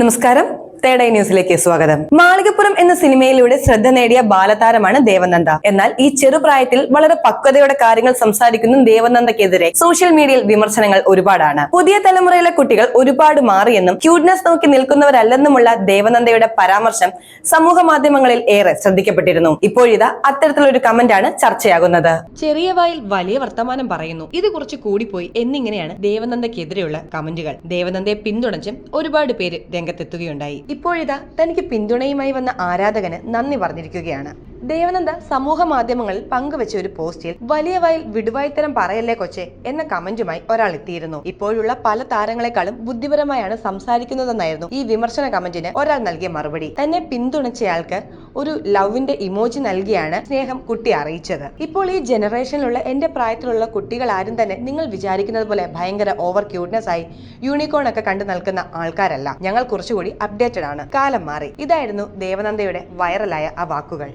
നമസ്കാരം. തേടൈ ന്യൂസിലേക്ക് സ്വാഗതം. മാളികപ്പുറം എന്ന സിനിമയിലൂടെ ശ്രദ്ധ നേടിയ ബാലതാരമാണ് ദേവനന്ദ. എന്നാൽ ഈ ചെറുപ്രായത്തിൽ വളരെ പക്വതയോടെ കാര്യങ്ങൾ സംസാരിക്കുന്ന ദേവനന്ദക്കെതിരെ സോഷ്യൽ മീഡിയയിൽ വിമർശനങ്ങൾ ഒരുപാടാണ്. പുതിയ തലമുറയിലെ കുട്ടികൾ ഒരുപാട് മാറിയെന്നും ക്യൂട്ട്നെസ് നോക്കി നിൽക്കുന്നവരല്ലെന്നുമുള്ള ദേവനന്ദയുടെ പരാമർശം സമൂഹ മാധ്യമങ്ങളിൽ ഏറെ ശ്രദ്ധിക്കപ്പെട്ടിരുന്നു. ഇപ്പോഴിതാ അത്തരത്തിലൊരു കമന്റാണ് ചർച്ചയാകുന്നത്. ചെറിയ വായിൽ വലിയ വർത്തമാനം പറയുന്നു. ഇത് കുറച്ച് കൂടിപ്പോയി എന്നിങ്ങനെയാണ് ദേവനന്ദക്കെതിരെയുള്ള കമന്റുകൾ. ദേവനന്ദയെ പിന്തുണച്ചും ഒരുപാട് പേര് രംഗത്തെത്തുകയുണ്ടായി. ഇപ്പോഴിതാ തനിക്ക് പിന്തുണയുമായി വന്ന ആരാധകന് നന്ദി പറഞ്ഞിരിക്കുകയാണ് ദേവനന്ദ സമൂഹ മാധ്യമങ്ങളിൽ പങ്കുവച്ച ഒരു പോസ്റ്റിൽ വലിയ വയൽ വിടുവായിത്തരം പറയല്ലേ കൊച്ചെ എന്ന കമന്റുമായി ഒരാൾ എത്തിയിരുന്നു. ഇപ്പോഴുള്ള പല താരങ്ങളെക്കാളും ബുദ്ധിപരമായാണ് സംസാരിക്കുന്നതെന്നായിരുന്നു ഈ വിമർശന കമന്റിന് ഒരാൾ നൽകിയ മറുപടി. തന്നെ പിന്തുണച്ചയാൾക്ക് ഒരു ലവിന്റെ ഇമോജി നൽകിയാണ് സ്നേഹം കുട്ടി അറിയിച്ചത്. ഇപ്പോൾ ഈ ജനറേഷനിലുള്ള എന്റെ പ്രായത്തിലുള്ള കുട്ടികൾ ആരും തന്നെ നിങ്ങൾ വിചാരിക്കുന്നത് പോലെ ഭയങ്കര ഓവർ ക്യൂട്ട്നെസ് ആയി യൂണിക്കോൺ ഒക്കെ കണ്ടു നിൽക്കുന്ന ആൾക്കാരല്ല. ഞങ്ങൾ കുറച്ചുകൂടി അപ്ഡേറ്റഡ് ആണ്. കാലം മാറി. ഇതായിരുന്നു ദേവനന്ദയുടെ വൈറലായ ആ വാക്കുകൾ.